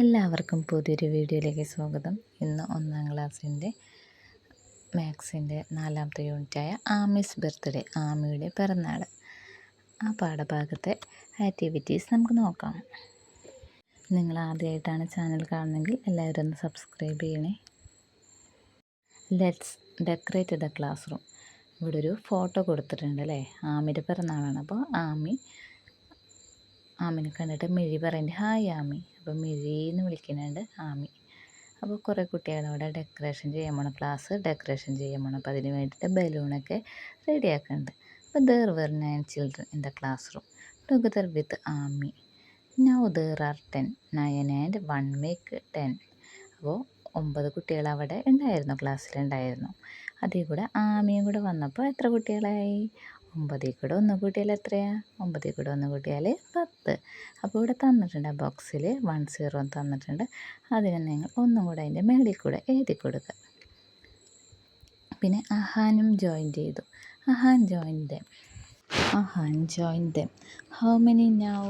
എല്ലാവർക്കും പുതിയൊരു വീഡിയോയിലേക്ക് സ്വാഗതം. ഇന്ന് ഒന്നാം ക്ലാസ്സിന്റെ മാത്സിന്റെ നാലാമത്തെ യൂണിറ്റായ ആമീസ് ബർത്ത്ഡേ ആമിയുടെ പിറന്നാൾ ആ പാഠഭാഗത്തെ ആക്ടിവിറ്റീസ് നമുക്ക് നോക്കാം. നിങ്ങൾ ആദ്യമായിട്ടാണ് ചാനൽ കാണുന്നതെങ്കിൽ എല്ലാവരും ഒന്ന് സബ്സ്ക്രൈബ് ചെയ്യണേ. Let's decorate the class room ഇവിടെ ഒരു ഫോട്ടോ കൊടുത്തിട്ടുണ്ട് അല്ലേ? ആമിയുടെ പിറന്നാളാണ്. അപ്പോൾ ആമി ആമിനെ കണ്ടിട്ട് മിഴി പറയുന്നുണ്ട് ഹായ് ആമി. അപ്പോൾ മിഴി എന്ന് വിളിക്കുന്നുണ്ട് ആമി. അപ്പോൾ കുറേ കുട്ടികൾ അവിടെ ഡെക്കറേഷൻ ചെയ്യാൻ പോണം ക്ലാസ് ഡെക്കറേഷൻ ചെയ്യാൻ പോണം അപ്പോൾ അതിന് വേണ്ടിയിട്ട് ബലൂണൊക്കെ റെഡിയാക്കുന്നുണ്ട്. അപ്പോൾ there were nine children in the classroom. Together with Ami. Now there are ten. Nine and one make ten. അപ്പോൾ ഒമ്പത് കുട്ടികൾ അവിടെ ഉണ്ടായിരുന്നു ക്ലാസ്സിലുണ്ടായിരുന്നു അതിൽ കൂടെ ആമിയും കൂടെ വന്നപ്പോൾ എത്ര കുട്ടികളായി? ഒമ്പതിൽ കൂടെ ഒന്ന് കൂട്ടിയാൽ എത്രയാണ് ഒമ്പതിൽ കൂടെ ഒന്ന് കൂട്ടിയാൽ പത്ത്. അപ്പോൾ ഇവിടെ തന്നിട്ടുണ്ട് ബോക്സിൽ വൺ സീറോ തന്നിട്ടുണ്ട്. അതിന് നിങ്ങൾ ഒന്നും കൂടെ അതിന്റെ മേളിൽ കൂടെ എഴുതി കൊടുക്കുക. പിന്നെ അഹാനും ജോയിൻ ചെയ്തു. Ahan join them Ahan join them how many now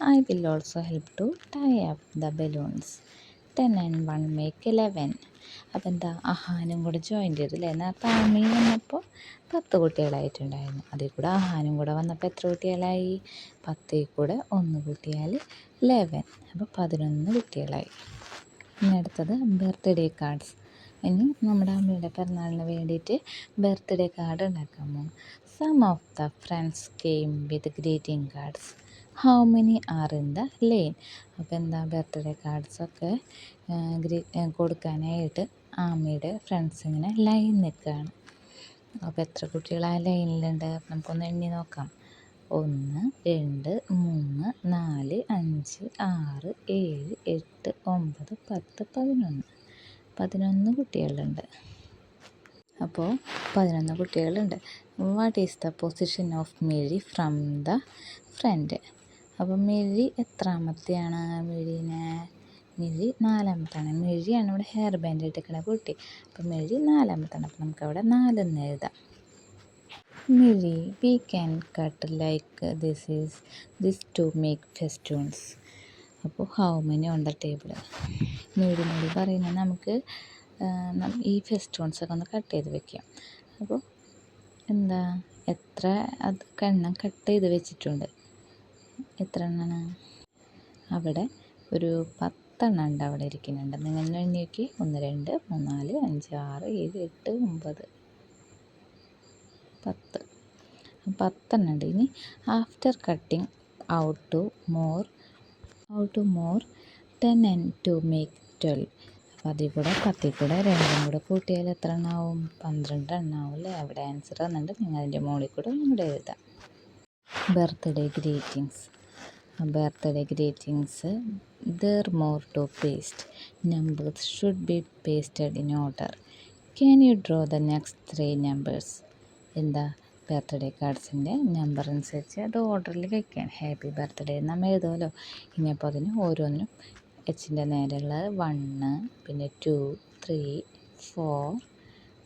I will also help to tie up the balloons ten and one make eleven അപ്പം എന്താ അഹാനും കൂടെ ജോയിൻ ചെയ്തു അല്ലേ നേരത്തെ ആമി വന്നപ്പോൾ പത്ത് കുട്ടികളായിട്ടുണ്ടായിരുന്നു. അതിൽ കൂടെ അഹാനും കൂടെ വന്നപ്പോൾ എത്ര കുട്ടികളായി? പത്തിൽ കൂടെ ഒന്ന് കൂട്ടിയാൽ ലെവൻ അപ്പോൾ പതിനൊന്ന് കുട്ടികളായി. ഇനി അടുത്തത് ബർത്ത്ഡേ കാർഡ്സ് ഇനി നമ്മുടെ അമ്മയുടെ പിറന്നാളിന് വേണ്ടിയിട്ട് ബർത്ത്ഡേ കാർഡ് ഉണ്ടാക്കാൻ പോകും some of the friends came with greeting cards how many are in the lane അപ്പോൾ എന്താ ബർത്ത്ഡേ കാർഡ്സൊക്കെ ഗ്രീ കൊടുക്കാനായിട്ട് ആമയുടെ ഫ്രണ്ട്സ് ഇങ്ങനെ ലൈൻ നിൽക്കുകയാണ്. അപ്പോൾ എത്ര കുട്ടികൾ ആ ലൈനിലുണ്ട് നമുക്കൊന്ന് എണ്ണി നോക്കാം. ഒന്ന് രണ്ട് മൂന്ന് നാല് അഞ്ച് ആറ് ഏഴ് എട്ട് ഒമ്പത് പത്ത് പതിനൊന്ന്. പതിനൊന്ന് കുട്ടികളുണ്ട്. അപ്പോൾ പതിനൊന്ന് കുട്ടികളുണ്ട്. What is the position of Mary from the front അപ്പോൾ മിഴി എത്രാമത്തെയാണ് മിഴീനെ? മിഴി നാലാമത്താണ് മിഴിയാണ് ഇവിടെ ഹെയർ ബാൻഡ് ഇട്ടിരിക്കുന്ന കുട്ടി. അപ്പോൾ മിഴി നാലാമത്താണ് അപ്പോൾ നമുക്ക് അവിടെ നാലെന്ന് എഴുതാം. Mizhi we can cut like this is this to make festoons അപ്പോൾ how many on the table Mizhi Mizhi പറയുന്നത് നമുക്ക് ഈ ഫെസ്റ്റൂൺസൊക്കെ ഒന്ന് കട്ട് ചെയ്ത് വെക്കാം. അപ്പോൾ എന്താ എത്ര അത് കണ്ണം കട്ട് ചെയ്ത് വെച്ചിട്ടുണ്ട്. എത്ര എണ്ണമാണ് അവിടെ ഒരു പത്തെണ്ണം ഉണ്ട് അവിടെ ഇരിക്കുന്നുണ്ട്. നിങ്ങൾ എണ്ണി നോക്കി ഒന്ന് രണ്ട് മൂന്ന് നാല് അഞ്ച് ആറ് ഏഴ് എട്ട് ഒമ്പത്. പത്ത്. പത്തെണ്ണം ഉണ്ട്. ഇനി after cutting out two more out two more ten and two make twelve അപ്പോൾ അതിൽ കൂടെ പത്തിൽ കൂടെ രണ്ടും കൂടെ കൂട്ടിയാൽ എത്ര എണ്ണമാവും പന്ത്രണ്ട് എണ്ണമാവും അല്ലേ? അവിടെ ആൻസർ തന്നിട്ട് നിങ്ങൾ അതിന്റെ മുകളിൽ കൂടെ ഇവിടെ എഴുതാം. Birthday greetings birthday greetings there more to paste numbers should be pasted in order can you draw the next three numbers എന്താ ബർത്ത്ഡേ കാർഡ്സിന്റെ നമ്പർ അനുസരിച്ച് അത് ഓർഡറിൽ വയ്ക്കാൻ ഹാപ്പി ബർത്ത്ഡേ നമ്മൾ എഴുതുമല്ലോ. ഇനിയപ്പോൾ അതിന് ഓരോന്നിനും എച്ചിന്റെ നേരെയുള്ള വണ്ണ് പിന്നെ two three four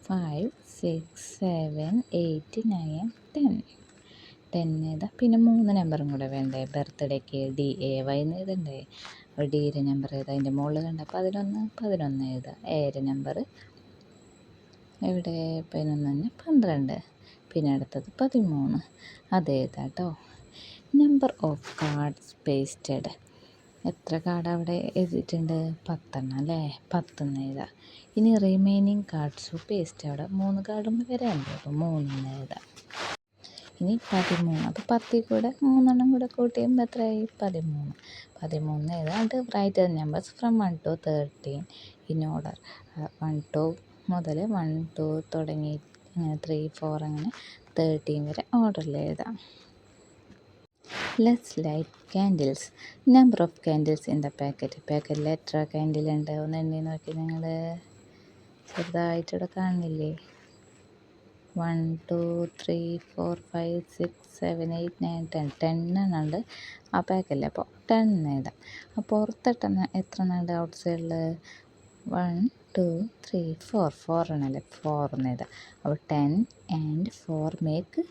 five six seven eight nine ten എഴുതാം പിന്നെ മൂന്ന് നമ്പറും കൂടെ വേണ്ടേ? ബർത്ത്ഡേക്ക് ഡി എ വൈ എന്ന് എഴുതണ്ടേ? അപ്പോൾ ഡിയുടെ നമ്പർ ഏതാ അതിന്റെ മുകളിൽ കണ്ട പതിനൊന്ന് പതിനൊന്ന് എഴുതാം. ഏഴ് നമ്പർ. എവിടെ? പതിനൊന്ന് തന്നെ പന്ത്രണ്ട്. പിന്നെ അടുത്തത് പതിമൂന്ന്. അത് എഴുതാം കേട്ടോ നമ്പർ ഓഫ് കാർഡ്സ് പേസ്റ്റഡ്. എത്ര കാർഡ് അവിടെ എഴുതിയിട്ടുണ്ട്? പത്തെണ്ണം അല്ലേ? പത്തെന്ന് എഴുതാം. ഇനി റിമൈനിങ് കാർഡ്സ് പേസ്റ്റ് അവിടെ മൂന്ന് കാർഡും വരാനുണ്ട്. അപ്പോൾ മൂന്നെണ്ണം എഴുതാം. ഇനി പതിമൂന്ന്. അപ്പോൾ പത്തിൽ കൂടെ മൂന്നെണ്ണം കൂടെ കൂട്ടിയുമ്പോൾ എത്രയായി? പതിമൂന്ന്. പതിമൂന്ന് ഏതാണ്ട് write the numbers from one to thirteen in order one two മുതൽ വൺ ടു തുടങ്ങി അങ്ങനെ ത്രീ ഫോർ അങ്ങനെ തേർട്ടീൻ വരെ ഓർഡറിൽ എഴുതാം. Let's light candles number of candles in the packet പാക്കറ്റിൽ എത്ര ക്യാൻഡിൽ ഉണ്ട് ഒന്ന് എണ്ണി നോക്കി നിങ്ങൾ ചെറുതായിട്ടിവിടെ കാണില്ലേ one two three four five six seven eight nine ten. ഉണ്ട് ആ പാക്കല്ലേ അപ്പോൾ ടെൻ എഴുതാം അപ്പോൾ പുറത്തെട്ടെണ്ണ എത്ര എണ്ണമുണ്ട് ഔട്ട് സൈഡിൽ? One two three four. Four എണ്ണല്ലേ? Four എന്ന് എഴുതാം അപ്പോൾ ten and four make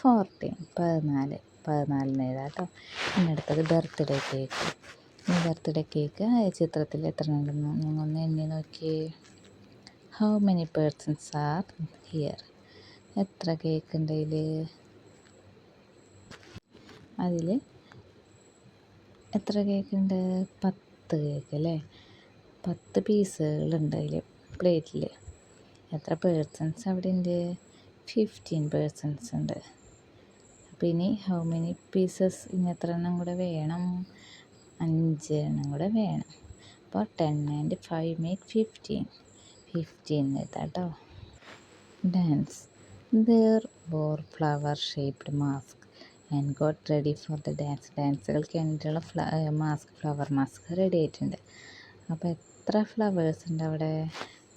fourteen. പതിനാല് പതിനാലിന് എഴുതാം കേട്ടോ. പിന്നെ അടുത്തത് ബർത്ത്ഡേ കേക്ക്. ഈ ബർത്ത്ഡേ കേക്ക് ആ ചിത്രത്തിൽ എത്ര ഉണ്ടെന്ന് നിങ്ങൾ ഒന്ന് എണ്ണി നോക്കിയേ. How many persons are here എത്ര കേക്ക് ഉണ്ട് അതിൽ അതിൽ എത്ര കേക്ക് ഉണ്ട്? പത്ത് കേക്ക് അല്ലേ? പത്ത് പീസുകളുണ്ട് അതിൽ പ്ലേറ്റിൽ എത്ര പേഴ്സൺസ് അവിടെ ഉണ്ട്? ഫിഫ്റ്റീൻ പേഴ്സൺസ് ഉണ്ട്. അപ്പോൾ ഇനി ഹൗ മെനി പീസസ് ഇനി എത്ര എണ്ണം കൂടെ വേണം? അഞ്ച് എണ്ണം കൂടെ വേണം. അപ്പോൾ ten and five make fifteen fifteen എഴുതാട്ടോ dance they wore flower shaped mask and got ready for the dance ഡാൻസുകൾക്ക് വേണ്ടിയിട്ടുള്ള ഫ്ല മാസ്ക് ഫ്ലവർ മാസ്ക് റെഡി ആയിട്ടുണ്ട്. അപ്പോൾ എത്ര ഫ്ലവേഴ്സ് ഉണ്ട് അവിടെ?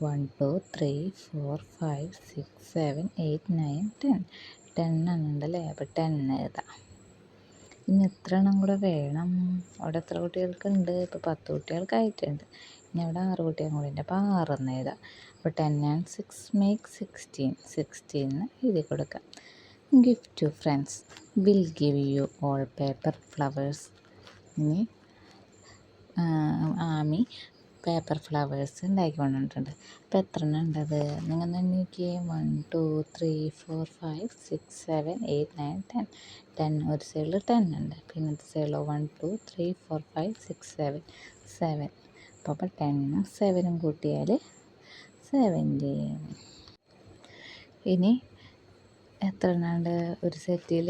One two three four five six seven eight nine ten ten എണ്ണം ഉണ്ടല്ലേ? അപ്പോൾ ten എഴുതാം ഇനി എത്ര എണ്ണം കൂടെ വേണം? അവിടെ എത്ര കുട്ടികൾക്കുണ്ട്? ഇപ്പോൾ പത്ത് കുട്ടികൾക്കായിട്ടുണ്ട് ഇനി അവിടെ ആറ് കുട്ടികൾ കൂടി ഉണ്ട്. അപ്പോൾ ആറെന്ന് എഴുതാം അപ്പോൾ ten and six make sixteen സിക്സ്റ്റീന്ന് എഴുതി കൊടുക്കാം. Gift to friends will give you all paper flowers ഇനി ആമി പേപ്പർ ഫ്ലവേഴ്സ് ഉണ്ടാക്കി കൊണ്ടിട്ടുണ്ട് അപ്പോൾ എത്ര എണ്ണം ഉണ്ടത്? നിങ്ങൾ തന്നെ one two three four five six seven eight nine ten ten ഒരു സൈഡിൽ ടെൻ ഉണ്ട്. പിന്നത്തെ സൈഡിൽ one two three four five six seven seven അപ്പോൾ അപ്പോൾ ടെന്നും സെവനും കൂട്ടിയാൽ സെവന്റീൻ ഇനി എത്ര എണ്ണമുണ്ട് ഒരു സെറ്റിൽ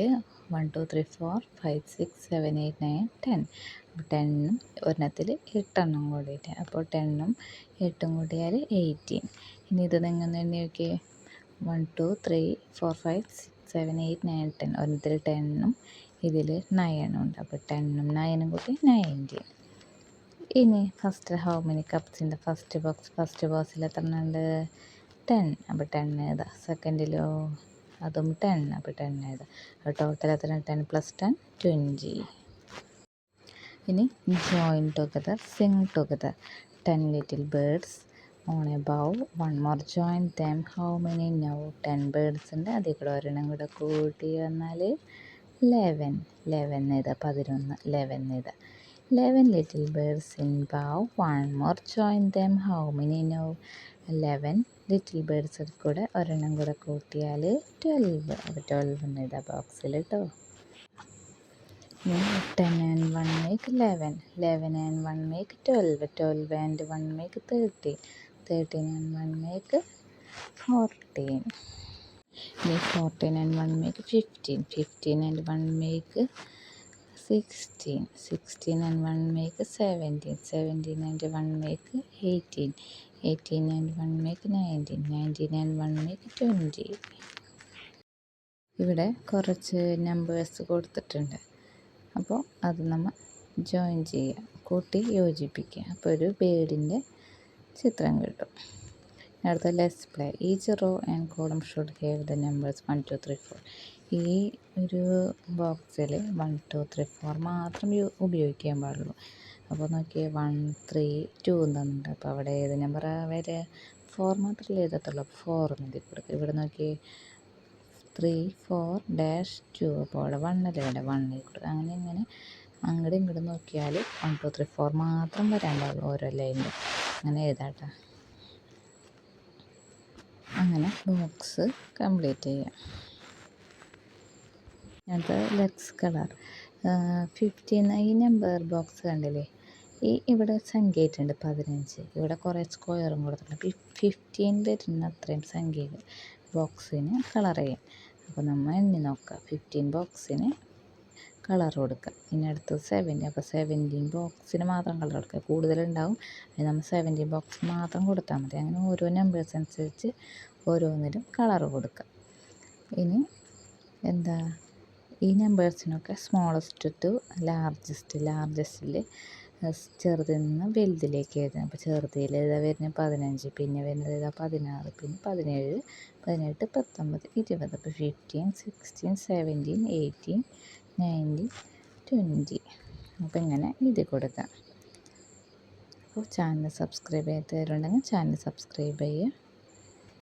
one two three four five six seven eight nine ten അപ്പോൾ ടെന്നും ഒരെണ്ണത്തിൽ എട്ടെണ്ണം കൂടിയിട്ട്. അപ്പോൾ ടെണ്ണും എട്ടും കൂടിയാൽ എയ്റ്റീൻ ഇനി ഇത് നിങ്ങൾ എണ്ണി നോക്കിയേ. One two three four five six seven eight nine ten ഒരെണ്ണത്തിൽ ടെണ്ണും ഇതിൽ നയനും ഉണ്ട്. അപ്പോൾ ടെണ്ണും നയനും കൂട്ടി നയന്റീൻ ഇനി ഫസ്റ്റ് ഹൗ മെനി കപ്സിന്റെ ഫസ്റ്റ് ബോക്സ് ഫസ്റ്റ് ബോക്സിൽ എത്ര ഉണ്ട് ടെൻ അപ്പോൾ ടെൻ ഏതാ? സെക്കൻഡിലോ അതും ടെൻ അപ്പോൾ ടെൻ ഏതാ? അപ്പോൾ ടോട്ടൽ എത്ര ടെൻ പ്ലസ് ടെൻ ട്വന്റി ഇനി join together sing together ten little birds on a bough one more join them how many now ten birds ഉണ്ട്. അതിൽ കൂടെ ഒരെണ്ണം കൂടെ കൂട്ടി വന്നാൽ ലെവൻ ലെവൻ എഴുതാം പതിനൊന്ന്. ലെവൻ എഴുതാം eleven little birds in bough one more join them how many now eleven little ബേർഡ്സിൽ കൂടെ ഒരെണ്ണം കൂടെ കൂട്ടിയാൽ ട്വൽവ് ട്വൽവ് എന്ന് ഇതാ ബോക്സിൽ കേട്ടോ ten and one make eleven eleven and one make twelve twelve and one make thirteen thirteen and one make fourteen ഇനി fourteen and one make fifteen fifteen and one make sixteen sixteen and one make seventeen seventeen and one make eighteen eighteen and one make nineteen nineteen and one make twenty ഇവിടെ കുറച്ച് numbers കൊടുത്തിട്ടുണ്ട്. അപ്പോൾ അത് നമ്മൾ join ചെയ്യുക കൂട്ടി യോജിപ്പിക്കുക അപ്പോൾ ഒരു ബേഡിന്റെ ചിത്രം കിട്ടും. അടുത്ത let's play each row and column should have the numbers one two three four ഈ ഒരു ബോക്സിൽ വൺ ടു ത്രീ ഫോർ മാത്രം ഉപയോഗിക്കാൻ പാടുള്ളൂ. അപ്പോൾ നോക്കിയേ വൺ ത്രീ ടു തന്നിട്ടുണ്ട് അപ്പോൾ അവിടെ ഏത് നമ്പർ വരെ ഫോർ മാത്രമല്ലേ എഴുതത്തുള്ളൂ. അപ്പോൾ ഫോർ എന്നെഴുതി കൊടുക്കുക ഇവിടെ നോക്കിയേ ത്രീ ഫോർ ഡാഷ് ടു അപ്പോൾ അവിടെ വണ്ണല്ലേ ഇവിടെ വൺ കൊടുക്കുക അങ്ങനെ ഇങ്ങനെ അങ്ങോട്ടും ഇങ്ങോട്ടും നോക്കിയാൽ വൺ ടു ത്രീ ഫോർ മാത്രം വരാണ്ടാവുള്ളൂ ഓരോ ലൈനിൽ അങ്ങനെ എഴുതാട്ടോ. അങ്ങനെ ബോക്സ് കംപ്ലീറ്റ് ചെയ്യാം. അത് ലെക്സ് കളർ. ഫിഫ്റ്റി ഈ നമ്പർ ബോക്സ് കണ്ടില്ലേ? ഈ ഇവിടെ സംഖ്യയായിട്ടുണ്ട് പതിനഞ്ച്. ഇവിടെ കുറേ സ്ക്വയറും കൊടുത്തിട്ടുണ്ട്. ഫിഫ്റ്റീൻ വരുന്ന അത്രയും സംഖ്യ ബോക്സിന് കളർ ചെയ്യാം. അപ്പോൾ നമ്മൾ എണ്ണി നോക്കുക ഫിഫ്റ്റീൻ ബോക്സിന് കളർ കൊടുക്കുക ഇനി അടുത്തത് സെവന്റീൻ അപ്പോൾ സെവന്റീൻ ബോക്സിന് മാത്രം കളർ കൊടുക്കുക കൂടുതലുണ്ടാവും. അത് നമ്മൾ സെവന്റീൻ ബോക്സ് മാത്രം കൊടുത്താൽ മതി. അങ്ങനെ ഓരോ നമ്പേഴ്സ് അനുസരിച്ച് ഓരോന്നിലും കളർ കൊടുക്കുക ഇനി എന്താ? ഈ നമ്പേഴ്സിനൊക്കെ സ്മോളസ്റ്റ് ടു ലാർജസ്റ്റ് ലാർജസ്റ്റിൽ ചെറുതിൽ നിന്ന് വലുതിലേക്ക് എഴുതണം അപ്പോൾ ചെറുതിൽ ഏതാ വരുന്നത്? പതിനഞ്ച് പിന്നെ വരുന്നത് ഏതാ? പതിനാറ് പിന്നെ പതിനേഴ് പതിനെട്ട് പത്തൊമ്പത് ഇരുപത്. അപ്പോൾ fifteen sixteen seventeen eighteen nineteen twenty അപ്പോൾ ഇങ്ങനെ എഴുതി കൊടുക്കാം. അപ്പോൾ ചാനൽ സബ്സ്ക്രൈബ് ചെയ്തവരുണ്ടെങ്കിൽ ചാനൽ സബ്സ്ക്രൈബ് ചെയ്യുക.